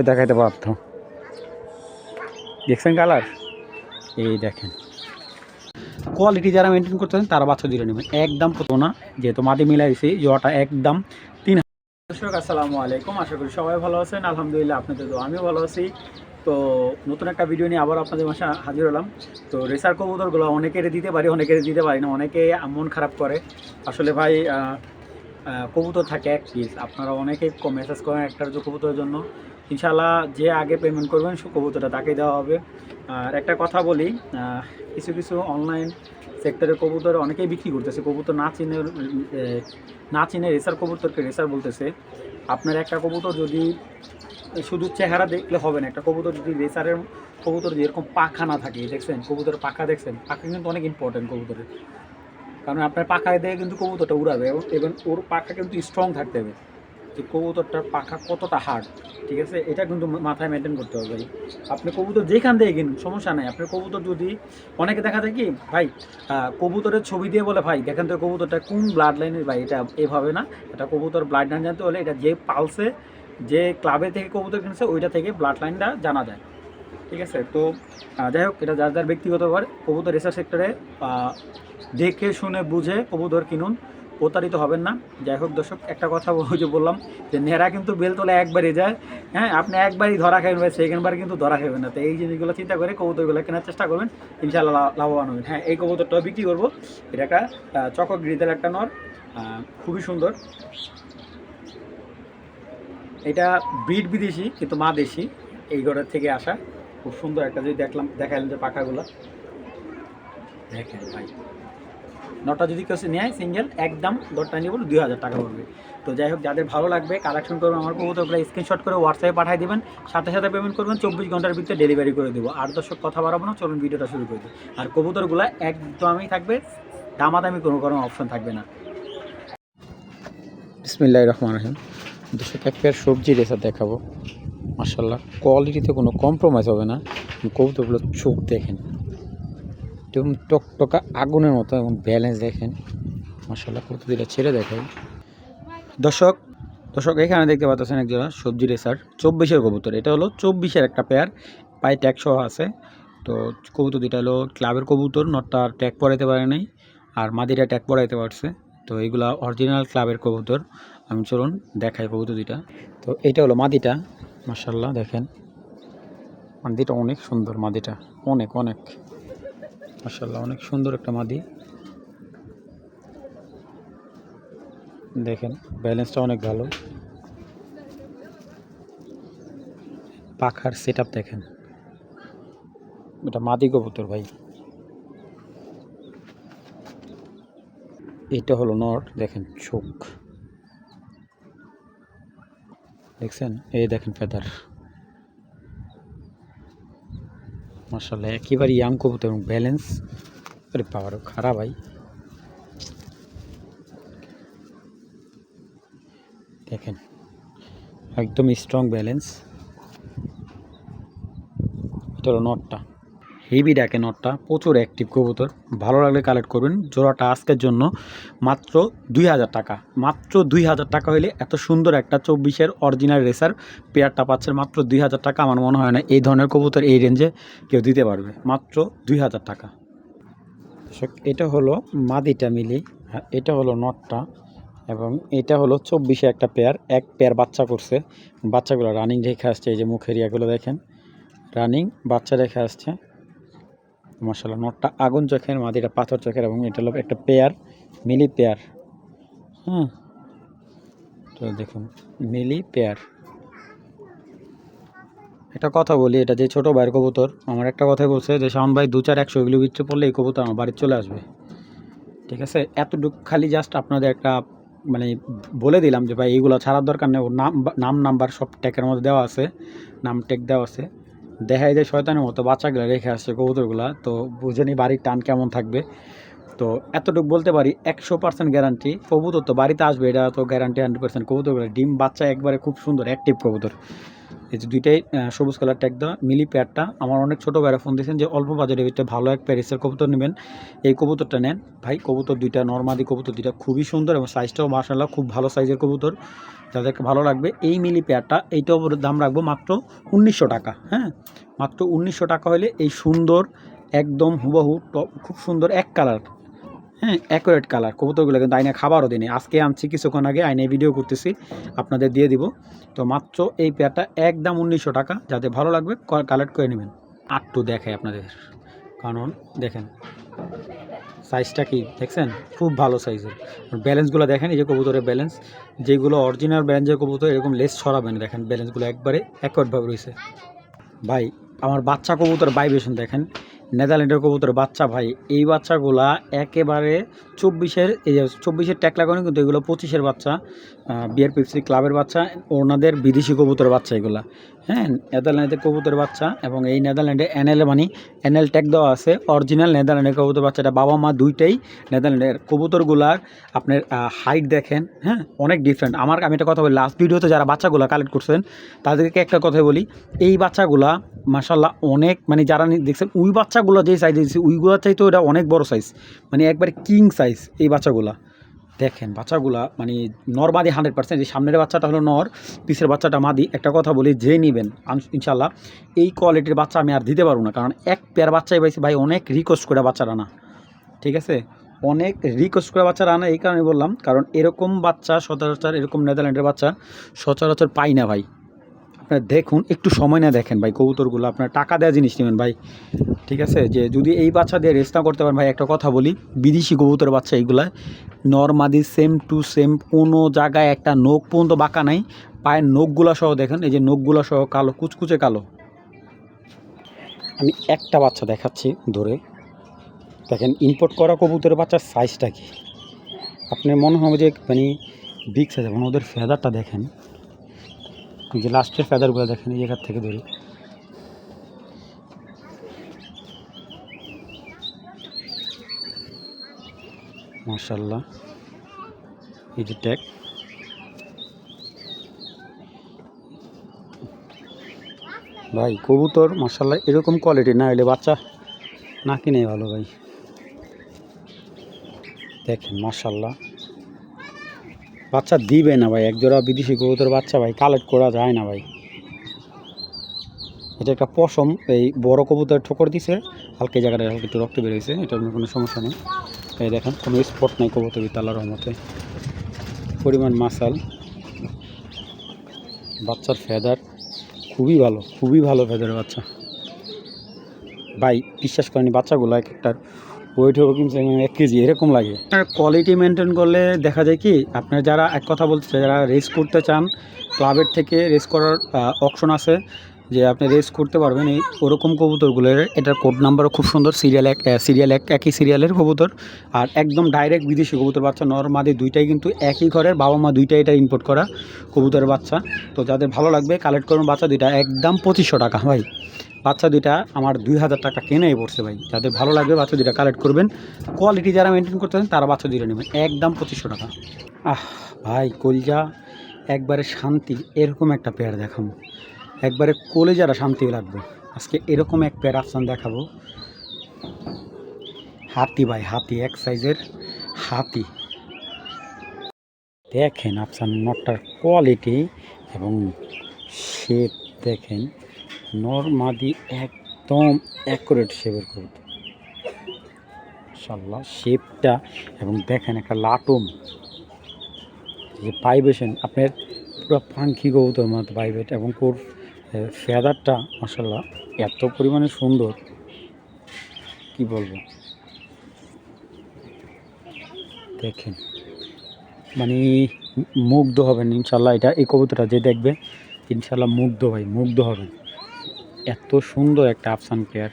ভালোভাবে দেখাইতে পারত। দেখছেন কালার? এই দেখেন। কোয়ালিটি যারা মেনটেন করতেছেন, তারা বাচ্চা দিলে নেবেন। একদম পতো না, যেহেতু মাটি মিলাইছি, জোয়াটা একদম তিন দর্শক, আসসালামু আলাইকুম। আশা করি সবাই ভালো আছেন। আলহামদুলিল্লাহ, আপনাদের তো আমিও ভালো আছি। তো নতুন একটা ভিডিও নিয়ে আবার আপনাদের মাসে হাজির হলাম। তো রেসার কবুতরগুলো অনেকের দিতে পারি অনেকের দিতে পারি না, অনেকে মন খারাপ করে। আসলে ভাই কবুতর থাকে এক পিস আপনারা অনেকে মেসেজ করেন একটা কবুতরের জন্য। ইনশাল্লাহ যে আগে পেমেন্ট করবেন সে কবুতরটা তাকে দেওয়া হবে। আর একটা কথা বলি কিছু কিছু অনলাইন সেক্টরে কবুতর অনেকেই বিক্রি করতেছে। কবুতর না চিনে না চিনে রেসার কবুতরকে রেসার বলতেছে। আপনার একটা কবুতর যদি শুধু চেহারা দেখলে হবে না, একটা কবুতর যদি রেসারের কবুতর যেরকম পাখা না থাকে, দেখছেন? কবুতরের পাখা দেখছেন? পাখা কিন্তু অনেক ইম্পর্টেন্ট কবুতরের। কারণ আপনার পাখায় দিয়ে কিন্তু কবুতরটা উড়াবে এবং ওর পাখা কিন্তু স্ট্রং থাকতে হবে। যে কবুতরটার পাখা কতটা হার্ড ঠিক আছে? এটা কিন্তু মাথায় মেনটেন করতে হবে ভাই। আপনি কবুতর যেখান দিয়ে কিনুন সমস্যা নাই। আপনার কবুতর যদি, অনেকে দেখা যায় কি, ভাই কবুতরের ছবি দিয়ে বলে, ভাই, দেখেন তো কবুতরটা কোন ব্লাড লাইনের ভাই, এটা এভাবে না। এটা কবুতর ব্লাড লাইন জানতে হলে এটা যে পালসে যে ক্লাবে থেকে কবুতর কিনেছে, ওইটা থেকে ব্লাড লাইনটা জানা যায়। ঠিক আছে? তো যাই হোক, এটা যার যার ব্যক্তিগত ব্যাপার, কবুতর রেসার সেক্টরে দেখে, শুনে, বুঝে কবুতর কিনুন। প্রতারিত হবেন না। যাই হোক দর্শক একটা কথা যে বললাম যে নেহরা কিন্তু বেল তোলা একবারই যায়। হ্যাঁ আপনি একবারই ধরা খাবেন ভাই সেকেন্ডবার কিন্তু ধরা খাবেন না। তো এই জিনিসগুলো চিন্তা করে কবুতরগুলো কেনার চেষ্টা করবেন। ইনশাআল্লাহ লাভবান হবেন। হ্যাঁ এই কবুতরটাও বিক্রি করব। এটা একটা আহ, চকক গ্রিজের একটা নর। খুবই সুন্দর। এটা ব্রিড বিদেশি কিন্তু মা দেশি। এই ঘরের থেকে আসা। খুব সুন্দর একটা যদি দেখলাম দেখালেন যে পাখাগুলো। দেখেন ভাই। নটা যদি কেউ নেয় সিঙ্গেল একদম দরটা নিয়ে বলো দুই হাজার টাকা পড়বে। তো যাই হোক, যাদের ভালো লাগবে কালেকশন করবেন আমার কবুতরগুলো স্ক্রিনশট করে হোয়াটসঅ্যাপে পাঠিয়ে দেবেন। সাথে সাথে পেমেন্ট করবেন, চব্বিশ ঘণ্টার ভিতরে ডেলিভারি করে দেবো। আর দর্শক, কথা বাড়াবো না, চলুন ভিডিওটা শুরু করে। দিই আর কবুতরগুলো একদমই থাকবে, দামাদামি কোনো কোনো অপশন থাকবে না। বিসমিল্লাহ রহমান রহিম। দর্শক, এক পেয়ার সবজি রেসার দেখাবো। মার্শাল্লাহ কোয়ালিটিতে কোনো কম্প্রোমাইজ হবে না। কবুতরগুলো চোখ দেখেন। একদম টকটকা আগুনের মতো এবং ব্যালেন্স দেখেন। মার্শাল্লাহ কবুতরটা ছেড়ে দেখেন। দর্শক দর্শক, এখানে দেখতে পাচ্ছেন একজন সবজি রেসার, চব্বিশের কবুতর। এটা হলো চব্বিশের একটা পেয়ার পায়ে ট্যাগ সহ আছে। তো কবুতর দুইটা হলো ক্লাবের কবুতর নটটা ট্যাগ পরাইতে পারে নাই, আর মাদিটা ট্যাগ পরাইতে পারছে। তো এইগুলা অরিজিনাল ক্লাবের কবুতর। আমি চলুন দেখাই কবুতর দুইটা। তো এইটা হলো মাদিটা মার্শাল্লাহ দেখেন। মাদিটা অনেক সুন্দর, মাদিটা। অনেক অনেক। মার্শাল্লাহ অনেক সুন্দর একটা মাদি। দেখেন ব্যালেন্সটা অনেক ভালো। পাখার সেট দেখেন। এটা মাদি কবুতর ভাই। এটা হলো নট, দেখেন চোখ। দেখছেন? এই দেখেন ফেদার মার্শাল্লাহ একেবারে ইয়াং কবুতর এবং ব্যালেন্স আরে পাওয়ারও খারাপ ভাই। দেখেন, একদম স্ট্রং ব্যালেন্স এটা নটটা হেভি ডাকে নটটা, প্রচুর অ্যাক্টিভ কবুতর। ভালো লাগলে কালেক্ট করবেন। জোড়াটা আজকের জন্য মাত্র দুই হাজার টাকা। মাত্র দুই হাজার টাকা হলে এত সুন্দর একটা চব্বিশের অরিজিনাল রেসার পেয়ারটা পাচ্ছেন মাত্র দুই হাজার টাকা। আমার মনে হয় না এই ধরনের কবুতর এই রেঞ্জে কেউ দিতে পারবে। মাত্র দুই হাজার টাকা। এটা হলো মাদিটা মিলি। আর এটা হলো নটটা এবং এটা হলো চব্বিশে একটা পেয়ার এক পেয়ার বাচ্চা করছে। বাচ্চাগুলো রানিং রেখে আসছে। এই যে মুখের ইয়াগুলো দেখেন। রানিং বাচ্চা রেখে আসছে। মশালা নটটা আগুন চোখের মাদিটা পাথর চোখের এবং এটা হলো একটা পেয়ার, মিলি পেয়ার। হ্যাঁ তো দেখুন, মিলি পেয়ার। একটা কথা বলি, এটা যে ছোট ভাইয়ের কবুতর, আমার একটা কথাই বলছে যে, শাওন ভাই দু চার একশো এগুলো বিচ্ছে পড়লে এই কবুতর আমার বাড়ি চলে আসবে। ঠিক আছে? এতটুকু খালি জাস্ট আপনাদের একটা মানে বলে দিলাম যে, ভাই, এইগুলো ছাড়ার দরকার নেই। ওর নাম নাম, নাম্বার সব ট্যাকের মধ্যে দেওয়া আছে। নাম ট্যাগ দেওয়া আছে। দেখায় যে শয়তানের মতো বাচ্চাগুলো রেখে আসছে কবুতরগুলা, তো বুঝে বুঝেনি বাড়ির টান কেমন থাকবে। তো এতটুকু বলতে পারি, একশো পার্সেন্ট গ্যারান্টি কবুতর তো বাড়িতে আসবে, এটা তো গ্যারান্টি হান্ড্রেড পার্সেন্ট কবুতরগুলো ডিম বাচ্চা একবারে খুব সুন্দর অ্যাক্টিভ কবুতর। এই যে দুইটাই সবুজ কালার ট্যাগ দেওয়া, মিলি প্যাডটা আমার অনেক ছোটো ভাইরা ফোন দিয়েছেন যে অল্প বাজারে ভিতরে ভালো এক প্যারিসের কবুতর নেবেন। এই কবুতরটা নেন। ভাই, কবুতর দুইটা, নর্মাদি কবুতর দুইটা খুবই সুন্দর এবং সাইজটাও মার্শাল্লাহ খুব ভালো সাইজের কবুতর। যাদেরকে ভালো লাগবে, এই মিলি পেয়ারটা এইটাও দাম রাখব মাত্র উনিশশো টাকা হ্যাঁ? মাত্র উনিশশো টাকা হলে এই সুন্দর, একদম হুবহু টপ, খুব সুন্দর এক কালার হ্যাঁ? Accurate colour. কবুতরগুলো কিন্তু আইনে খাবারও দিনে আজকে আনছি, কিছুক্ষণ আগে আইনে ভিডিও করতেছি, আপনাদের দিয়ে দিব। তো মাত্র এই পেয়ারটা একদম উনিশশো টাকা, যাতে ভালো লাগবে কালেক্ট করে নেবেন। আটটু দেখায় আপনাদের, কারণ দেখেন সাইজটা কি? দেখছেন? খুব ভালো সাইজের ব্যালেন্সগুলো দেখেন, এই যে কবুতরের ব্যালেন্স যেগুলো অরিজিনাল ব্যালেন্সের কবুতর, এরকম লেস ছড়াবেন। দেখেন ব্যালেন্সগুলো একবারে একটভাবে রয়েছে। ভাই, আমার বাচ্চা কবুতর ভাইব্রেশন দেখেন। নেদারল্যান্ডের কবুতর বাচ্চা, ভাই। এই বাচ্চাগুলা একেবারে চব্বিশের এই চব্বিশের ট্যাক লাগানো কিন্তু এগুলো পঁচিশের বাচ্চা বিয়ার পিপসি ক্লাবের বাচ্চা, ওনাদের বিদেশি কবুতর বাচ্চা এগুলা। হ্যাঁ নেদারল্যান্ডের কবুতর বাচ্চা এবং এই নেদারল্যান্ডে এনএল মানে এনএল ট্যাগ দেওয়া আছে অরিজিনাল নেদারল্যান্ডের কবুতর বাচ্চাটা বাবা মা দুইটাই নেদারল্যান্ডের কবুতরগুলার আপনার হাইট দেখেন হ্যাঁ অনেক ডিফারেন্ট আমার, আমি একটা কথা বলি লাস্ট ভিডিওতে যারা বাচ্চাগুলো কালেক্ট করছেন, তাদেরকে একটা কথা বলি, এই বাচ্চাগুলা মাসাল্লাহ অনেক মানে যারা দেখছেন, ওই বাচ্চাগুলো যে সাইজ দিয়েছে উইগুলোর চাইতে ওটা অনেক বড় সাইজ মানে একবার কিং সাইজ এই বাচ্চাগুলা, দেখেন বাচ্চাগুলা মানে নর মাদি হান্ড্রেড পার্সেন্ট যে সামনের বাচ্চাটা হলো নর, পিসের বাচ্চাটা মাদি, একটা কথা বলি, যে নেবেন ইনশাল্লাহ এই কোয়ালিটির বাচ্চা আমি আর দিতে পারব না, কারণ এক পেয়ার বাচ্চাই পাইছি, ভাই, অনেক রিকোয়েস্ট করে বাচ্চারা না, ঠিক আছে? অনেক রিকোয়েস্ট করে বাচ্চারা আনা এই কারণে বললাম, কারণ এরকম বাচ্চা সচরাচর, এরকম নেদারল্যান্ডের বাচ্চা সচরাচর পাই না, ভাই আপনার দেখুন, একটু সময় না দেখেন ভাই কবুতরগুলো, আপনার টাকা দেওয়া জিনিস নেবেন ভাই। ঠিক আছে? যে যদি এই বাচ্চা দিয়ে রেস্ট না করতে পারেন ভাই, একটা কথা বলি, বিদেশি কবুতর বাচ্চা এইগুলা, নর্মাদি সেম টু সেম কোনো জায়গায় একটা নখ পর্যন্ত বাঁকা নাই। পায়ের নখগুলা সহ দেখেন, এই যে নখগুলা সহ কালো, কুচকুচে কালো। আমি একটা বাচ্চা দেখাচ্ছি ধরে। দেখেন ইম্পোর্ট করা কবুতরের বাচ্চার সাইজটা কি? আপনার মনে হবে যে মানে বিগ সাইজ এবং ওদের ফেদারটা দেখেন। যে লাস্টের ফেদারগুলো দেখেন, এই জায়গার থেকে ধরি। মার্শাল্লাহ এই যে ট্যাগ ভাই, কবুতর মার্শাল্লাহ এরকম কোয়ালিটি না হলে বাচ্চা না কিনে ভালো ভাই। দেখেন মার্শাল্লাহ বাচ্চা দিবে না ভাই, একজোড়া বিদেশি কবুতর বাচ্চা ভাই কালেক্ট করা যায় না ভাই। এটা একটা পশম, এই বড় কবুতর ঠোকর দিছে, হালকা জায়গাটা হালকা একটু রক্ত বেরোয়েছে এটার কোনো সমস্যা নেই। এই দেখেন, কোনো স্পট নাই কবুতর তালার রহমতে। পরিমাণ মাসাল। বাচ্চার ফেদার খুবই ভালো খুবই ভালো ফেদারের বাচ্চা। ভাই, বিশ্বাস করেনি বাচ্চাগুলো এক একটার ওয়েট হবে কিন্তু এক কেজি, এরকম লাগে। কোয়ালিটি মেনটেন করলে দেখা যায় কি, আপনার যারা এক কথা বলতে যারা রেস করতে চান ক্লাবের থেকে রেস করার অপশন আছে যে আপনি রেস করতে পারবেন। এই ওরকম কবুতরগুলোর, এটার কোড নাম্বারও খুব সুন্দর সিরিয়াল এক সিরিয়াল এক, একই সিরিয়ালের কবুতর। আর একদম ডাইরেক্ট বিদেশি কবুতর বাচ্চা নর মাদি দুইটাই কিন্তু একই ঘরের বাবা মা দুইটাই এটা ইম্পোর্ট করা কবুতরের বাচ্চা। তো যাদের ভালো লাগবে কালেক্ট করুন বাচ্চা দুইটা, একদম পঁচিশশো টাকা, ভাই। বাচ্চা দুইটা আমার দুই হাজার টাকা কেনাই পড়ছে ভাই। যাদের ভালো লাগবে বাচ্চা দুইটা কালেক্ট করবেন। কোয়ালিটি যারা মেনটেন করতে চান তারা বাচ্চা দুইটা নেবেন। একদম পঁচিশশো টাকা। আহ, ভাই, কলজা একবারে শান্তি, এরকম একটা পেয়ার দেখাবো। একবারে কলেজারা শান্তি লাগবে। আজকে এরকম এক পেয়ার আফসান দেখাবো। হাতি ভাই, হাতি, এক সাইজের হাতি। দেখেন আফসান, নটটার কোয়ালিটি এবং শেপ দেখেন। নর্মাদি একদম অ্যাকুরেট শেপের কবুতর। মাশাল্লাহ শেপটা এবং দেখেন একটা লাটুম। যে পাইবেশন আপনার পুরো পাঙ্খি কবুতর মতো পাইবেট এবং কোর ফেদারটা মাসাল্লাহ এত পরিমাণে সুন্দর। কি বলব? দেখেন মানে মুগ্ধ হবেন ইনশাল্লাহ এটা এই কবুতরটা যে দেখবে ইনশাল্লাহ মুগ্ধ ভাই, মুগ্ধ হবেন। এত সুন্দর একটা আফসান প্লেয়ার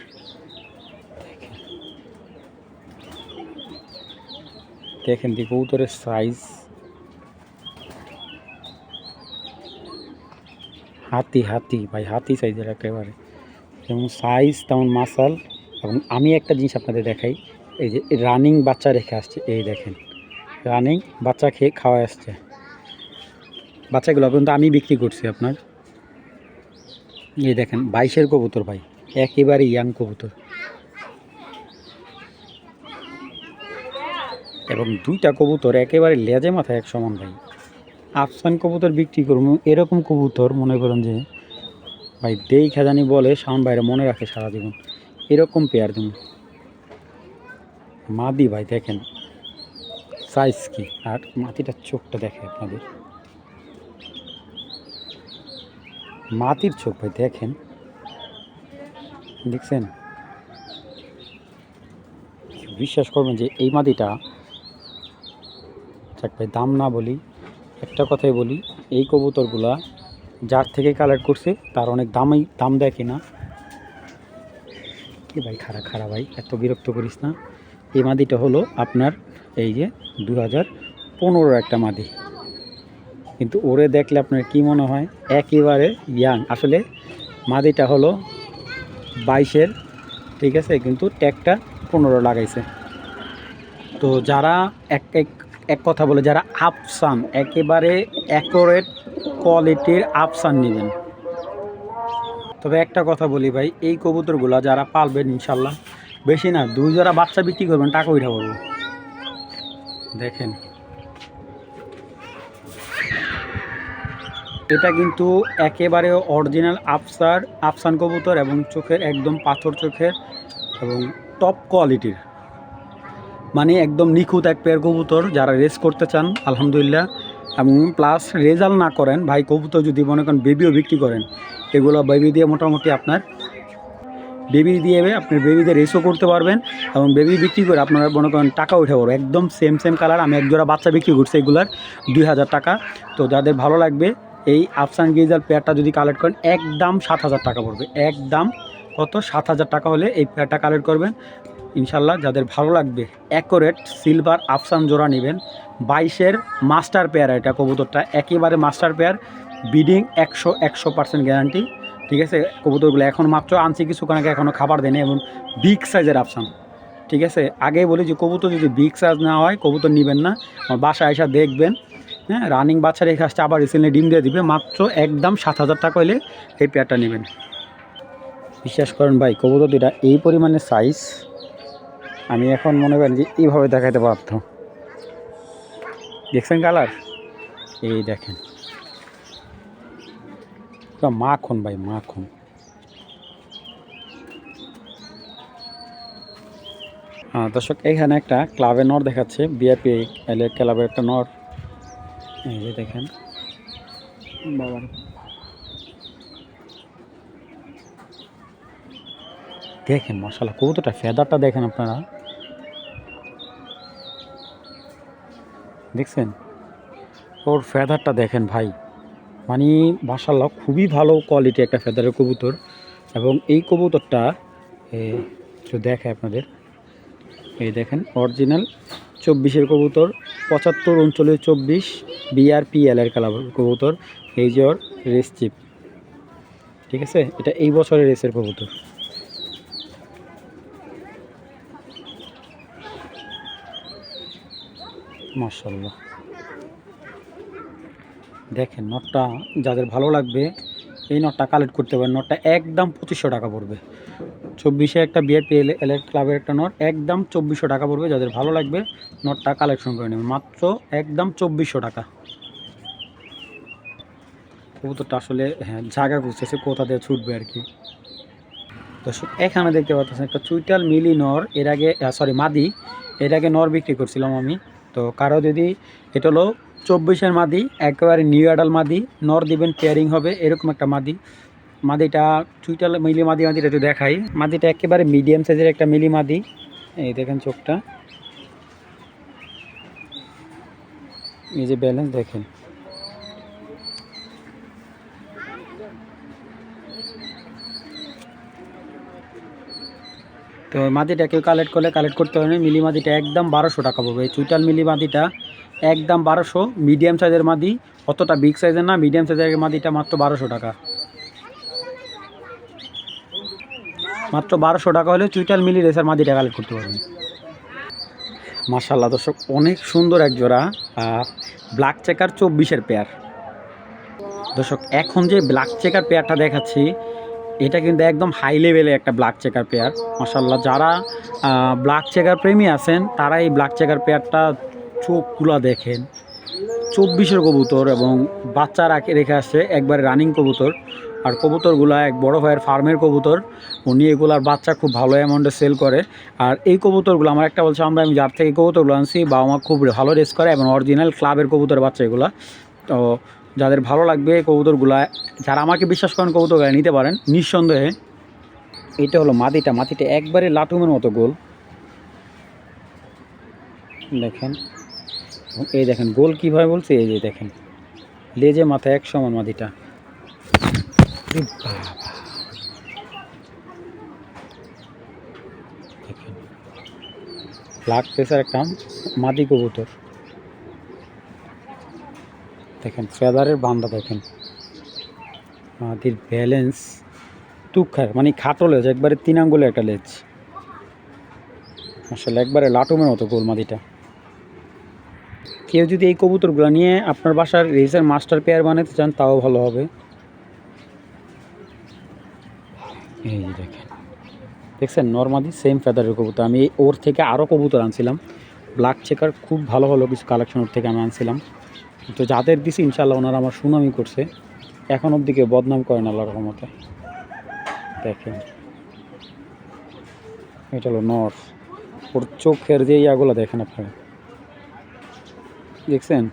দেখেন। দি কবুতরের সাইজ হাতি হাতি, ভাই, হাতি সাইজের একেবারে। যেমন সাইজ তেমন মাসাল এবং আমি একটা জিনিস আপনাদের দেখাই, এই যে রানিং বাচ্চা রেখে আসছে, এই দেখেন। রানিং বাচ্চা খেয়ে খাওয়া আসছে। বাচ্চাগুলো কিন্তু আমি বিক্রি করছি আপনার। এই দেখেন, বাইশের কবুতর ভাই একেবারে ইয়াং কবুতর। এবং দুইটা কবুতর একেবারে লেজে মাথায় এক সমান ভাই। আফসান কবুতর বিক্রি করব, এরকম কবুতর মনে করেন যে, ভাই দেই খেজানি বলে সাউন্ড বাইরে মনে রাখে সারা জীবন। এরকম পেয়ার দিন। মাদি ভাই দেখেন সাইজ কি? আর মাটিটার চোখটা দেখে আপনাদের। মাটির চোখ ভাই, দেখেন। দেখছেন? বিশ্বাস করবেন যে এই মাটিটা, যাক ভাই, দাম না বলি, একটা কথাই বলি, এই কবুতরগুলা যার থেকে কালেক্ট করছে, তার অনেক দামই, দাম দেয় কিনা? কি ভাই খারাপ খারাপ ভাই, এত বিরক্ত করিস না। এই মাদিটা হলো আপনার এই যে দু হাজার পনেরো একটা মাদি কিন্তু ওরে দেখলে আপনার কি মনে হয়? একেবারে ইয়াং। আসলে মাদিটা হলো বাইশের, ঠিক আছে? কিন্তু ট্যাগটা পনেরো লাগাইছে। তো যারা এক এক এক কথা বলে, যারা আফসান একেবারে অ্যাকোরেট কোয়ালিটির আফসান নেবেন। তবে একটা কথা বলি ভাই, এই কবুতরগুলা যারা পালবেন ইনশাল্লাহ, বেশি না, দুই জোড়া বাচ্চা বিক্রি করবেন, টাকা উঠা পাবো দেখেন। এটা কিন্তু একেবারে অরিজিনাল আফসার, আফসান কবুতর এবং চোখের একদম পাথর চোখের এবং টপ কোয়ালিটির মানে একদম নিখুঁত এক পেয়ার কবুতর যারা রেস করতে চান, আলহামদুলিল্লাহ। এবং প্লাস রেজাল্ট না করেন, ভাই কবুতর যদি মনে করেন বেবিও বিক্রি করেন, এগুলো বেবি দিয়ে মোটামুটি আপনার বেবি দিয়ে আপনার বেবিদের রেসও করতে পারবেন এবং বেবি বিক্রি করে আপনারা মনে করেন টাকা উঠে পারব একদম সেম সেম কালার আমি এক জোড়া বাচ্চা বিক্রি করছি এগুলার দুই হাজার টাকা। তো যাদের ভালো লাগবে এই আফসান গিজার পেয়ারটা যদি কালেক্ট করেন, একদম সাত হাজার টাকা পড়বে। একদম কত? সাত হাজার টাকা হলে এই পেয়ারটা কালেক্ট করবেন। ইনশাল্লাহ যাদের ভালো লাগবে অ্যাকোরেট সিলভার আফসান জোড়া নেবেন। বাইশের মাস্টার পেয়ার এটা কবুতরটা, একেবারে মাস্টার পেয়ার বিডিং একশো একশো পার্সেন্ট গ্যারান্টি ঠিক আছে? কবুতরগুলো এখন মাত্র আনছি, কিছুক্ষণ আগে এখনও খাবার দেয়নি এবং বিগ সাইজের আফসান, ঠিক আছে? আগে বলি যে কবুতর যদি বিগ সাইজ না হয়, কবুতর নেবেন না। আমার বাসায় এসে দেখবেন হ্যাঁ রানিং বাচ্চা রেখে আসছে, আবার রিসেন্টলি ডিম দিয়ে দিবে, মাত্র একদম সাত হাজার টাকা হলে এই পেয়ারটা নেবেন। বিশ্বাস করেন ভাই, কবুতর দুটা এই পরিমাণে সাইজ আমি এখন মনে করেন যে এইভাবে দেখাতে বাধ্য। দেখছেন কালার এই দেখেন। মাখন ভাই, মাখন। দর্শক, এখানে একটা ক্লাবের নর দেখাচ্ছে বিআরপি এল ক্লাবের একটা নর। এই যে দেখেন। বাবার। দেখেন মশালা কবুতরটা ফেদারটা দেখেন আপনারা। দেখছেন? ওর ফেদারটা দেখেন ভাই। মানে মাসাল্লাহ খুবই ভালো কোয়ালিটি একটা ফেদারের কবুতর। এবং এই কবুতরটা একটু দেখায় আপনাদের। এই দেখেন অরিজিনাল চব্বিশের কবুতর পঁচাত্তর উনচল্লিশ চব্বিশ। বিআরপিএল এর কবুতর এই যে ওর রেস চিপ। ঠিক আছে? এটা এই বছরের রেসের কবুতর। মার্শাল্লাহ দেখেন, নটটা যাদের ভালো লাগবে, এই নটটা কালেক্ট করতে পারেন। নটটা একদম পঁচিশশো টাকা পড়বে। চব্বিশে একটা বিআরপি এল এল ক্লাবের একটা নট, একদম চব্বিশশো টাকা পড়বে। যাদের ভালো লাগবে, নটটা কালেকশন করে নেবেন। মাত্র একদম চব্বিশশো টাকা। কবুতরটা আসলে হ্যাঁ জায়গা খুঁজতেছে কোথা দিয়ে ছুটবে আর কি। দর্শক, এখানে দেখতে পাচ্ছেন একটা চুইটাল মিলি নর, এর আগে সরি মাদি, এর আগে নর বিক্রি করছিলাম আমি। তো কারও যদি, এটা হলো চব্বিশের মাদি, একেবারে নিউ অ্যাডাল মাদি, নর দিবেন পেয়ারিং হবে, এরকম একটা মাদি। মাদিটা, চুইটাল মিলি মাদি, মাদিটা একটু দেখাই। মাদিটা একেবারে মিডিয়াম সাইজের একটা মিলি মাদি। এই দেখেন চোখটা। এই যে ব্যালেন্স দেখেন। তো মাদিটা কেউ কালেক্ট করলে কালেক্ট করতে হবে মিলি মাদিটা একদম বারোশো টাকা পড়বে এই চুইটাল মিলি মাদিটা একদম বারোশো। মিডিয়াম সাইজের মাদি, অতটা বিগ সাইজের না মিডিয়াম সাইজের মাদিটা মাত্র বারোশো টাকা। মাত্র বারোশো টাকা হলে চুইটাল মিলি রেসার মাদিটা কালেক্ট করতে পারবেন মার্শাল্লাহ দর্শক, অনেক সুন্দর এক জোড়া ব্ল্যাক চেকার চব্বিশের পেয়ার দর্শক, এখন যে ব্ল্যাক চেকার পেয়ারটা দেখাচ্ছি এটা কিন্তু একদম হাই লেভেলে একটা ব্ল্যাক চেকার পেয়ার মাসাল্লাহ যারা ব্ল্যাক চেকার প্রেমী আছেন, তারা এই ব্ল্যাক চেকার পেয়ারটা চোখগুলো দেখেন। চব্বিশের কবুতর এবং বাচ্চা রাখে রেখে আসছে, একবারে রানিং কবুতর। আর কবুতরগুলো এক বড় ভাইয়ের ফার্মের কবুতর। উনি এগুলার বাচ্চা খুব ভালো অ্যামাউন্টে সেল করে। আর এই কবুতরগুলো, আমার একটা বলছে, আমরা আমি যার থেকে কবুতরগুলো আনছি বাবা মা খুব ভালো রেস করে এবং অরিজিনাল ক্লাবের কবুতর বাচ্চা এগুলো। তো যাদের ভালো লাগবে কবুতরগুলা, যারা আমাকে বিশ্বাস করেন কবুতরগুলো নিতে পারেন, নিঃসন্দেহে এটা হলো মাটিটা মাটিটা একবারে লাটুমের মতো গোল। দেখেন, এই দেখেন, গোল কীভাবে বলছে? এই যে দেখেন, লেজে মাথা এক সমান মাটিটা। প্রেশার একটা মাদি কবুতর। দেখেন, ফেদারের বান্দা দেখেন। মাদির ব্যালেন্স তুখার মানে খাটো লেজ, একবারে তিন আঙ্গুলে একটা লেজ। আসলে একবারে লাটুমের মতো গোল মাদিটা। কেউ যদি এই কবুতরগুলো নিয়ে আপনার বাসার রেসের মাস্টার পেয়ার বানাতে চান, তাও ভালো হবে। এই দেখেন, দেখছেন নর্মালি সেম ফেদারের কবুতর। আমি ওর থেকে আরও কবুতর আনছিলাম। ব্ল্যাক চেকার খুব ভালো ভালো কিছু কালেকশন ওর থেকে আমি আনছিলাম। তো যাদের দিছি ইনশাল্লাহ ওনারা আমার সুনামি করছে। এখন অব্দি কেউ বদনাম করেন আল্লাহর রহমতে। দেখেন। এটা হলো নর্থ ওর চোখের যে ইয়াগুলো দেখেন আপনারা। দেখছেন?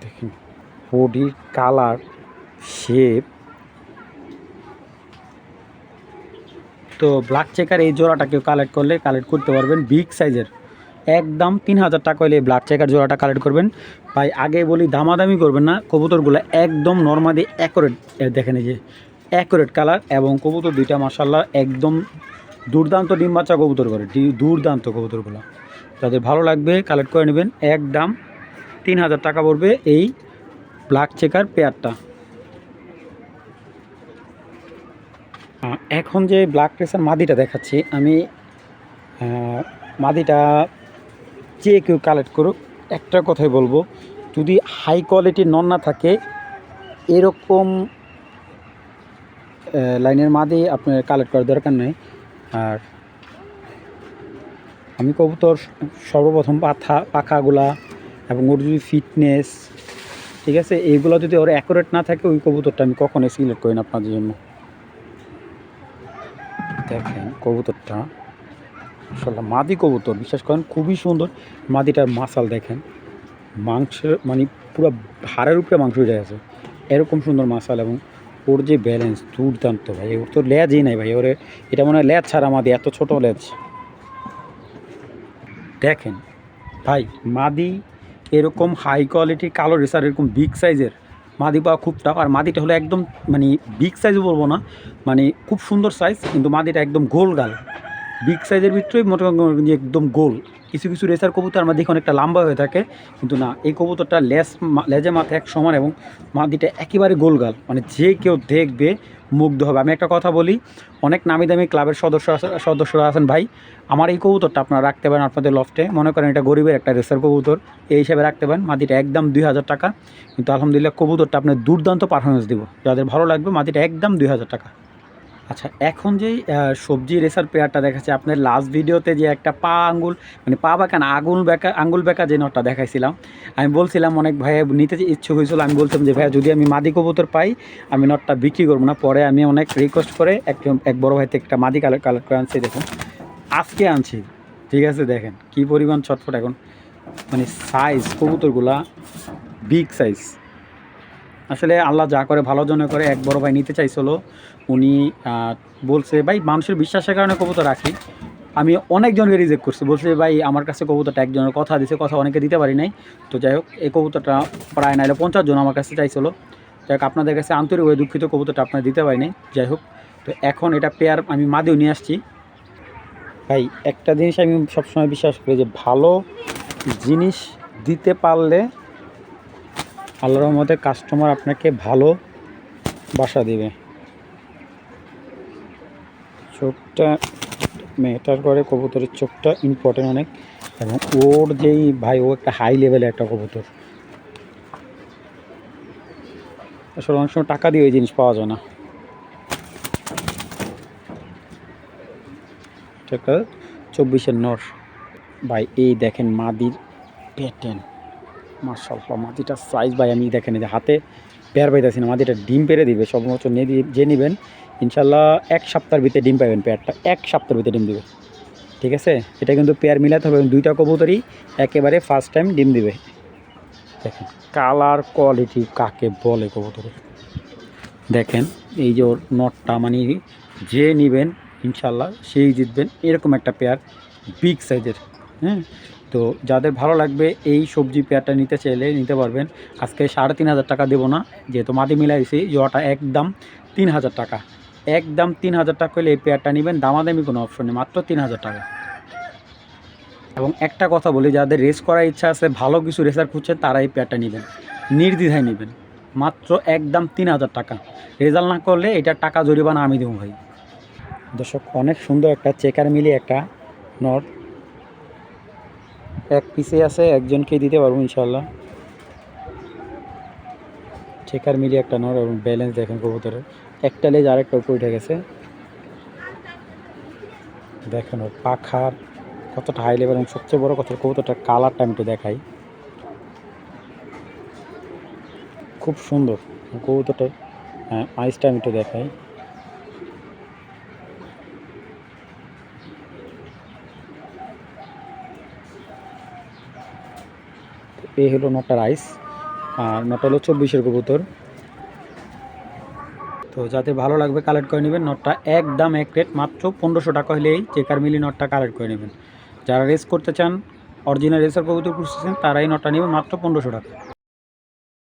দেখেন। বডির কালার, শেপ। তো ব্ল্যাক চেকার এই জোড়াটা কেউ কালেক্ট করলে কালেক্ট করতে পারবেন। বিগ সাইজের একদম তিন হাজার টাকা হলে ব্ল্যাক চেকার জোড়াটা কালেক্ট করবেন। ভাই, আগে বলি দামাদামি করবেন না, কবুতরগুলো একদম নর্মালি অ্যাকোরেট দেখেন যে অ্যাকোরেট কালার এবং কবুতর দুইটা মাসাল্লাহ একদম দুর্দান্ত ডিম বাচ্চা কবুতর করে দুর্দান্ত কবুতরগুলো। যাদের ভালো লাগবে কালেক্ট করে নেবেন, একদম তিন হাজার টাকা পড়বে এই ব্ল্যাক চেকার পেয়ারটা এখন যে ব্লাড প্রেশার মাদিটা দেখাচ্ছি, আমি মাদিটা যে কেউ কালেক্ট করুক, একটা কথাই বলব, যদি হাই কোয়ালিটি নন না থাকে, এরকম লাইনের মাদি আপনার কালেক্ট করার দরকার নেই। আর আমি কবুতর সর্বপ্রথম পাথা, পাখাগুলা এবং ওর যদি ফিটনেস ঠিক আছে? এইগুলো যদি ওর অ্যাকুরেট না থাকে, ওই কবুতরটা আমি কখনোই সিলেক্ট করি না আপনাদের জন্য। দেখেন কবুতরটা আসলে মাদি কবুতর, বিশ্বাস করেন খুবই সুন্দর। মাদিটার মাসাল দেখেন, মাংসের মানে পুরো হাড়ের উপরে মাংস উঠে আছে। এরকম সুন্দর মাসাল এবং ওর যে ব্যালেন্স দুর্দান্ত ভাই, ওর তো লেজই নাই ভাই, ওরে এটা মনে হয় লেজ ছাড়া মাদি, এত ছোট লেজ। দেখেন ভাই, মাদি এরকম হাই কোয়ালিটির কালো রেসার, এরকম বিগ সাইজের মাদি পাওয়া খুব টাফ আর মাদিটা হলো একদম মানে বিগ সাইজ বলব না মানে খুব সুন্দর সাইজ কিন্তু মাদিটা একদম গোল গাল। বিগ সাইজের ভিতরেই মোটামুটি একদম গোল। কিছু কিছু রেসার কবুতর আমরা দেখি অনেকটা লম্বা হয়ে থাকে, কিন্তু না, এই কবুতরটা লেস লেজে মাথা এক সমান এবং মাদিটা একেবারে গোলগাল। মানে যে কেউ দেখবে মুগ্ধ হবে। আমি একটা কথা বলি, অনেক নামি দামি ক্লাবের সদস্য সদস্যরা আছেন ভাই। আমার এই কবুতরটা আপনারা রাখতে পারেন আপনাদের লফটে মনে করেন এটা গরিবের একটা রেসার কবুতর। এই হিসাবে রাখতে পারেন। মাদিটা একদম দুই হাজার টাকা। কিন্তু আলহামদুলিল্লাহ কবুতরটা আপনার দুর্দান্ত পারফরমেন্স দিব। যাদের ভালো লাগবে মাদিটা একদম দুই হাজার টাকা। আচ্ছা এখন আহ, সবজি রেসার পেয়ারটা দেখাচ্ছে আপনার লাস্ট ভিডিওতে যে একটা পা আঙ্গুল মানে পা বাঁকা না আঙুল বেঁকা আঙুল বেঁকা যে নটটা দেখাইছিলাম আমি বলছিলাম অনেক ভাইয়া নিতে যে ইচ্ছুক হয়েছিল আমি বলছিলাম যে ভাইয়া যদি আমি মাদি কবুতর পাই আমি নটটা বিক্রি করব না। পরে আমি অনেক রিকোয়েস্ট করে একজন এক বড় ভাই থেকে একটা মাদি কালেক্ট কালেক্ট করে আনছি দেখুন। আজকে আনছি ঠিক আছে দেখেন কি পরিমাণ ছটফট এখন। মানে সাইজ কবুতরগুলা বিগ সাইজ আসলে আল্লাহ যা করে ভালো জন্য করে এক বড় ভাই নিতে চাইছিল, উনি বলছে, ভাই, মানুষের বিশ্বাসের কারণে কবুতর রাখি। আমি অনেকজনকে রিজেক্ট করছি। বলছে, ভাই, আমার কাছে কবুতরটা একজনের কথা দিছে, কথা অনেকে দিতে পারি নাই। তো যাই হোক, এই কবুতরটা প্রায় নাইলে পঞ্চাশ জন আমার কাছে চাইছিল। যাই হোক, আপনাদের কাছে আন্তরিক হয়ে দুঃখিত কবুতরটা আপনার দিতে পারি নাই। যাই হোক, তো এখন এটা পেয়ার আমি মাদিও নিয়ে আসছি। ভাই, একটা জিনিস আমি সবসময় বিশ্বাস করি যে ভালো জিনিস দিতে পারলে আল্লাহর রহমতে কাস্টমার আপনাকে ভালো বাসা দিবে। চোখটা মেয়েটার করে, কবুতরের চোখটা ইম্পর্টেন্ট অনেক। এবং ওর যেই ভাই, ও একটা হাই লেভেলের একটা কবুতর। আসলে অনেক সময় টাকা দিয়ে ওই জিনিস পাওয়া যায় না। চব্বিশের নর। ভাই, এই দেখেন মাদির প্যাটার্ন মার্শাল্লাহ মাদিটার সাইজ ভাই, আমি দেখেন যে হাতে পেয়ার পাইতেছি না, মাটিটা ডিম পেরে দিবে সর্বোচ্চ নিয়ে দিয়ে যে নেবেন ইনশাল্লাহ এক সপ্তাহের ভিতরে ডিম পাবেন পেয়ারটা এক সপ্তাহের ভিতরে ডিম দিবে। ঠিক আছে? এটা কিন্তু পেয়ার মিলাতে হবে দুইটা কবুতরই একেবারে ফার্স্ট টাইম ডিম দিবে। দেখেন কালার কোয়ালিটি কাকে বলে কবুতরের দেখেন, এই যে ওর নটটা মানে যে নেবেন ইনশাল্লাহ সেই জিতবেন, এরকম একটা পেয়ার বিগ সাইজের হ্যাঁ? তো যাদের ভালো লাগবে এই সবজি পেয়ারটা নিতে চাইলে নিতে পারবেন। আজকে সাড়ে তিন হাজার টাকা দেবো না, যেহেতু মাটি মিলাইছি জোয়াটা একদম তিন হাজার টাকা। একদম তিন হাজার টাকা হলে এই পেয়ারটা নেবেন, দামাদামি কোনো অপশন নেই, মাত্র তিন হাজার টাকা। এবং একটা কথা বলি, যাদের রেস করার ইচ্ছা আছে, ভালো কিছু রেসার খুঁজছেন, তারা এই পেয়ারটা নেবেন। নির্দ্বিধায় নেবেন। মাত্র একদম তিন হাজার টাকা। রেজাল্ট না করলে এটা টাকা জরিমানা আমি দেবো ভাই। দর্শক, অনেক সুন্দর একটা চেকার মিলিয়ে একটা নট এক পিসে আছে, একজনকেই দিতে পারব ইনশাল্লাহ চেকার মিলিয়ে একটা নট এবং ব্যালেন্স দেখেন কবুতরের। একটা লেজ আরেকটা উপরে উঠে গেছে। দেখেন ওর পাখার কতটা হাই লেভেল এবং সবচেয়ে বড় কথা কবুতরটা কালারটা আমি একটু দেখাই। খুব সুন্দর। কবুতরটার আইসটা আমি একটু দেখাই। এই হলো নটা রাইস, আর নটা হলো চব্বিশের কবুতর। তো যাতে ভালো লাগবে কালেক্ট করে নেবেন, নটটা একদম এক রেট, মাত্র পনেরোশো টাকা হলেই চেকার মিলি নটটা কালেক্ট করে নেবেন। যারা রেস করতে চান অরিজিনাল রেসার কবুতর খুঁজতেছেন, তারাই নটটা নেবেন, মাত্র পনেরোশো টাকা।